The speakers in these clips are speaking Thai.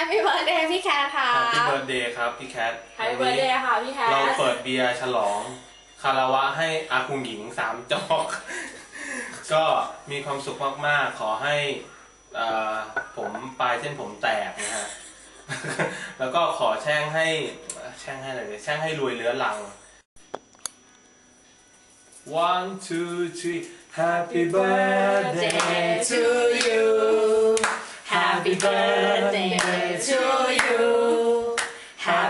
Happy Birthday พี่แคทค่ะ Happy Birthday ครับพี่แคท h a p p เ b ิร์ a เดย์ค่ะพี่แคทเราเปิดเบียร์ฉลอง คาราวะให้อาคุงหญิงสามจอก ก็มีความสุขมากๆ ขอให้เอ่อผมปลายเส้นผมแตกนะฮะ แล้วก็ขอแช่งให้แช่งให้อะไรเลยแช่งให้รวยเรื้อรัง one two three happy birthday to you Happy birthday to you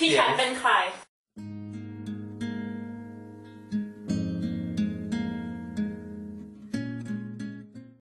พี่แคทเป็นใคร